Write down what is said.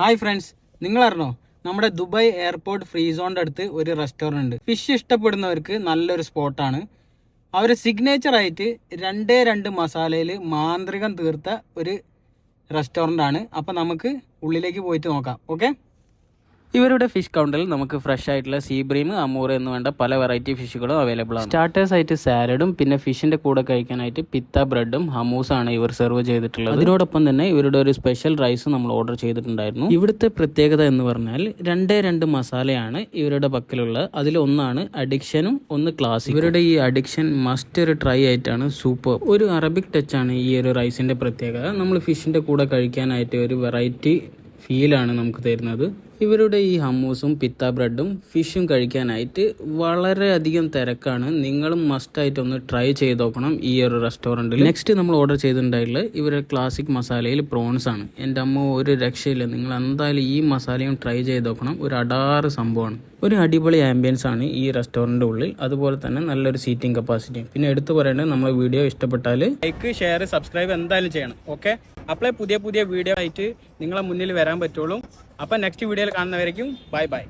Hi friends നിങ്ങൾ അറിഞ്ഞോ നമ്മുടെ ദുബായ് എയർപോർട്ട് ഫ്രീ സോണിന്റെ അടുത്ത് ഒരു റെസ്റ്റോറന്റ് ഉണ്ട് ഫിഷ് ഇഷ്ടപ്പെടുന്നവർക്ക് നല്ലൊരു സ്പോട്ടാണ്. അവർ സിഗ്നേച്ചർ ആയിട്ട് രണ്ടേ രണ്ട് മസാലയിൽ മാന്ത്രികം തീർത്ത ഒരു റെസ്റ്റോറന്റ് ആണ് അപ്പം നമുക്ക് ഉള്ളിലേക്ക് പോയിട്ട് നോക്കാം. ഓക്കെ ഇവരുടെ ഫിഷ് കൗണ്ടറിൽ നമുക്ക് ഫ്രഷ് ആയിട്ടുള്ള സീബ്രീം അമൂർ എന്ന് വേണ്ട പല വെറൈറ്റി ഫിഷുകളും അവൈലബിൾ ആണ്. സ്റ്റാർട്ടേഴ്സ് ആയിട്ട് സാലഡും പിന്നെ ഫിഷിന്റെ കൂടെ കഴിക്കാനായിട്ട് പിത്ത ബ്രെഡും ഹമൂസാണ് ഇവർ സെർവ് ചെയ്തിട്ടുള്ളത്. അതിനോടൊപ്പം തന്നെ ഇവരുടെ ഒരു സ്പെഷ്യൽ റൈസ് നമ്മൾ ഓർഡർ ചെയ്തിട്ടുണ്ടായിരുന്നു. ഇവിടുത്തെ പ്രത്യേകത എന്ന് പറഞ്ഞാൽ രണ്ടേ രണ്ട് മസാലയാണ് ഇവരുടെ പക്കലുള്ള. അതിൽ ഒന്നാണ് അഡിക്ഷനും ഒന്ന് ക്ലാസ് ഇവരുടെ ഈ അഡിക്ഷൻ മസ്റ്റ് ഒരു ട്രൈ ആയിട്ടാണ് സൂപ്പർ ഒരു അറബിക് ടച്ച് ആണ് ഈ ഒരു റൈസിന്റെ പ്രത്യേകത. നമ്മൾ ഫിഷിന്റെ കൂടെ കഴിക്കാനായിട്ട് ഒരു വെറൈറ്റി ഫീലാണ് നമുക്ക് തരുന്നത്. ഇവരുടെ ഈ ഹമ്മൂസും പിത്ത ബ്രെഡും ഫിഷും കഴിക്കാനായിട്ട് വളരെയധികം തിരക്കാണ്. നിങ്ങളും മസ്റ്റായിട്ട് ഒന്ന് ട്രൈ ചെയ്ത് നോക്കണം ഈ ഒരു റെസ്റ്റോറന്റിൽ നെക്സ്റ്റ് നമ്മൾ ഓർഡർ ചെയ്തിട്ടുണ്ടായിട്ടുള്ളത് ഇവരുടെ ക്ലാസിക് മസാലയിൽ പ്രോൺസ് ആണ്. എന്റെ അമ്മ ഒരു രക്ഷയില്ല. നിങ്ങൾ എന്തായാലും ഈ മസാലയും ട്രൈ ചെയ്ത് നോക്കണം. ഒരു അടാറ് സംഭവമാണ്. ഒരു അടിപൊളി ആംബിയൻസ് ആണ് ഈ റെസ്റ്റോറന്റ് ഉള്ളിൽ. അതുപോലെ തന്നെ നല്ലൊരു സീറ്റിംഗ് കപ്പാസിറ്റിയും പിന്നെ എടുത്തു പറയേണ്ടത് നമ്മളെ വീഡിയോ ഇഷ്ടപ്പെട്ടാൽ ലൈക്ക് ഷെയർ സബ്സ്ക്രൈബ് എന്തായാലും ചെയ്യണം. ഓക്കെ അപ്പോഴേ പുതിയ പുതിയ വീഡിയോ ആയിട്ട് നിങ്ങളെ മുന്നിൽ വരാൻ പറ്റുള്ളൂ. അപ്പം നെക്സ്റ്റ് വീഡിയോയിൽ കാണുന്നവരേക്കും ബൈ ബൈ